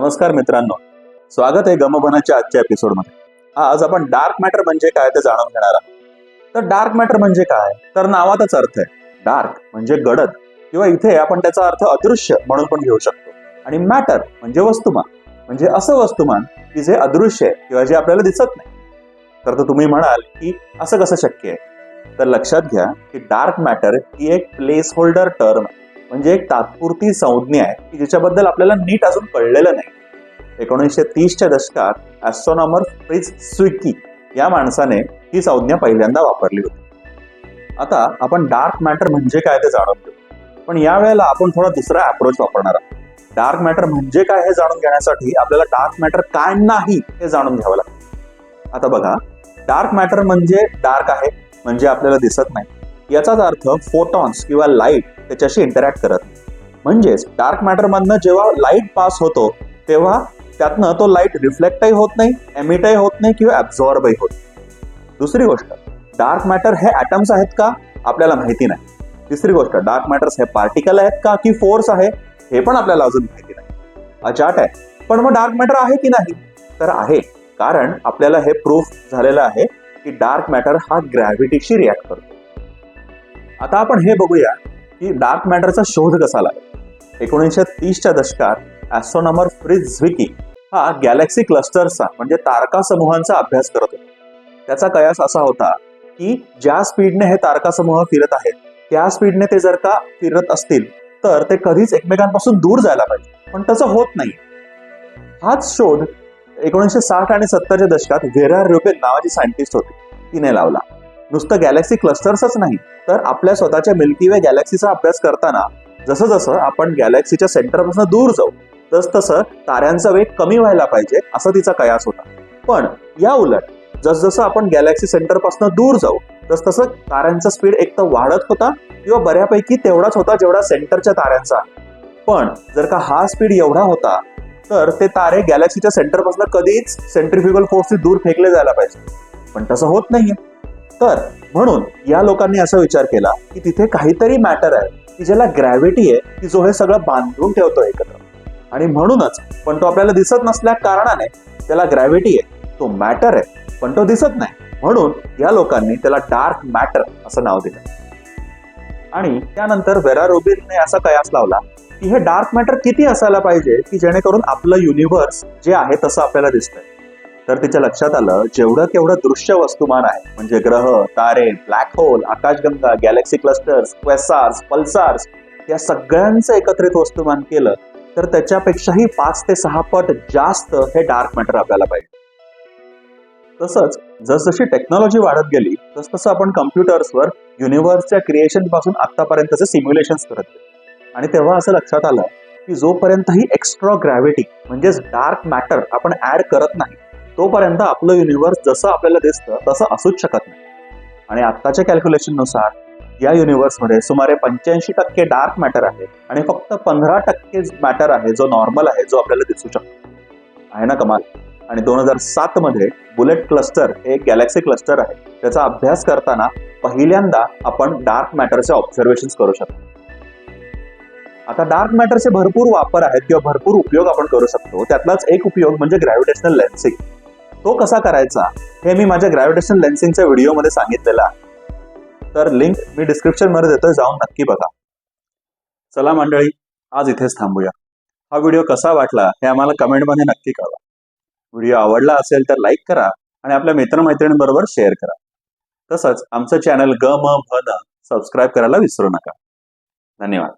नमस्कार मित्रांनो. स्वागत आहे गमभनाच्या आजच्या एपिसोडमध्ये आज आपण डार्क मॅटर म्हणजे काय ते जाणून घेणार आहोत. तर डार्क मॅटर म्हणजे काय? तर नावातच अर्थ आहे. डार्क म्हणजे गडद किंवा इथे आपण त्याचा अर्थ अदृश्य म्हणून पण घेऊ शकतो. आणि मॅटर म्हणजे वस्तुमान. म्हणजे असं वस्तुमान की जे अदृश्य आहे किंवा जे आपल्याला दिसत नाही. तर तुम्ही म्हणाल की असं कसं शक्य आहे? तर लक्षात घ्या की डार्क मॅटर ही एक प्लेस होल्डर टर्म आहे. म्हणजे एक तात्पुरती संज्ञा आहे की ज्याच्याबद्दल आपल्याला नीट अजून कळलेलं नाही. एकोणीसशे तीसच्या दशकात ॲस्ट्रॉनॉमर फ्रिज स्विकी या माणसाने ही संज्ञा पहिल्यांदा वापरली होती. आता आपण डार्क मॅटर म्हणजे काय ते जाणून घेऊ. पण यावेळेला आपण थोडा दुसरा अप्रोच वापरणार आहोत. डार्क मॅटर म्हणजे काय हे जाणून घेण्यासाठी आपल्याला डार्क मॅटर काय नाही हे जाणून घ्यावं लागतं. आता बघा डार्क मॅटर म्हणजे डार्क आहे म्हणजे आपल्याला दिसत नाही. याचाच अर्थ फोटॉन्स किंवा लाइट त्याच्याशी इंटरॅक्ट करत म्हणजेच डार्क मॅटरमधनं जेव्हा लाइट पास होतो तेव्हा त्यातनं तो लाइट रिफ्लेक्टही होत नाही एमिटही होत नाही किंवा ॲब्झॉर्बही होत नाही. दुसरी गोष्ट डार्क मॅटर हे ॲटम्स आहेत का? आपल्याला माहिती नाही. तिसरी गोष्ट डार्क मॅटर्स हे पार्टिकल आहेत का? की फोर्स आहे? हे पण आपल्याला अजून माहिती नाही. अचाट आहे. पण मग डार्क मॅटर आहे की नाही? तर आहे. कारण आपल्याला हे प्रूफ झालेलं आहे की डार्क मॅटर हा ग्रॅव्हिटीशी रिॲक्ट करतो. आता आपण हे बघूया. की डार्क मॅटरचा शोध कसा लागला एकोणीसशे तीसच्या दशकात ॲस्ट्रॉनॉमर फ्रिज झ्विकी हा गॅलेक्सी क्लस्टर्सचा म्हणजे तारका समूहांचा अभ्यास करत होता. त्याचा कयास असा होता की ज्या स्पीडने हे तारका समूह फिरत आहेत त्या स्पीडने ते जर का फिरत असतील तर ते कधीच एकमेकांपासून दूर जायला पाहिजे. पण तसं होत नाही. हाच शोध एकोणीसशे साठ आणि सत्तरच्या दशकात व्हेरा रुबेल नावाची सायंटिस्ट होती. तिने लावला. नुसतं गॅलेक्सी क्लस्टर्सच नाही तर आपल्या स्वतःच्या मिल्की वे गॅलेक्सीचा अभ्यास करताना जसं जसं आपण गॅलेक्सीच्या सेंटरपासून दूर जाऊ तस तसं ताऱ्यांचा वेग कमी व्हायला पाहिजे असं तिचा कयास होता. पण या उलट जसजसं आपण गॅलेक्सी सेंटरपासून दूर जाऊ तस तसं ताऱ्यांचा स्पीड एक तर वाढत होता किंवा बऱ्यापैकी तेवढाच होता जेवढा सेंटरच्या ताऱ्यांचा. पण जर का हा स्पीड एवढा होता तर ते तारे गॅलेक्सीच्या सेंटरपासून कधीच सेंट्रिफ्युगल फोर्सने दूर फेकले जायला पाहिजे. पण तसं होत नाहीये. तर म्हणून या लोकांनी असा विचार केला की तिथे काहीतरी मॅटर आहे की ज्याला ग्रॅव्हिटी आहे की जो हे सगळं बांधून ठेवतो एकत्र. आणि म्हणूनच पण तो आपल्याला दिसत नसल्या कारणाने त्याला ग्रॅव्हिटी आहे तो मॅटर आहे पण तो दिसत नाही. म्हणून या लोकांनी त्याला डार्क मॅटर असं नाव दिलं. आणि त्यानंतर वेरा रोबिनने असा कयास लावला की हे डार्क मॅटर किती असायला पाहिजे की जेणेकरून आपलं युनिव्हर्स जे आहे तसं आपल्याला दिसतंय. तर तिच्या लक्षात आलं जेवढं केवढं दृश्य वस्तुमान आहे म्हणजे ग्रह तारे ब्लॅक होल आकाशगंगा गॅलेक्सी क्लस्टर्स क्वेसार्स पल्सार्स या सगळ्यांचं एकत्रित वस्तुमान केलं तर त्याच्यापेक्षाही पाच ते सहा पट जास्त हे डार्क मॅटर आपल्याला पाहिजे. तसंच जसजशी टेक्नॉलॉजी वाढत गेली तस तसं आपण कम्प्युटर्सवर युनिव्हर्सच्या क्रिएशनपासून आतापर्यंतचे सिम्युलेशन करत गेलो. आणि तेव्हा असं लक्षात आलं की जोपर्यंत ही एक्स्ट्रा ग्रॅव्हिटी म्हणजेच डार्क मॅटर आपण ऍड करत नाही तोपर्यंत आपलं युनिव्हर्स जसं आपल्याला दिसतं तसं असूच शकत नाही. आणि आत्ताच्या कॅल्क्युलेशननुसार या युनिव्हर्समध्ये सुमारे पंच्याऐंशी टक्के डार्क मॅटर आहे आणि फक्त पंधरा टक्के मॅटर आहे जो नॉर्मल आहे जो आपल्याला दिसू शकतो. आहे ना कमाल? आणि दोन हजार सात मध्ये बुलेट क्लस्टर हे एक गॅलेक्सी क्लस्टर आहे. त्याचा अभ्यास करताना पहिल्यांदा आपण डार्क मॅटरचे ऑब्झर्वेशन करू शकतो. आता डार्क मॅटरचे भरपूर वापर आहेत किंवा भरपूर उपयोग आपण करू शकतो. त्यातलाच एक उपयोग म्हणजे ग्रॅव्हिटेशनल लेन्सिंग तो कसा करायचा हे मी माझ्या ग्रॅव्हिटेशन लेन्सिंगच्या व्हिडिओमध्ये सांगितलेलं आहे. तर लिंक मी डिस्क्रिप्शनमध्ये देतोय जाऊन नक्की बघा. चला मंडळी आज इथेच थांबूया. हा व्हिडिओ कसा वाटला हे आम्हाला कमेंटमध्ये नक्की कळवा. व्हिडिओ आवडला असेल तर लाईक करा आणि आपल्या मित्रमैत्रिणींबरोबर शेअर करा. तसंच आमचं चॅनल ग म भ न सबस्क्राईब करायला विसरू नका. धन्यवाद.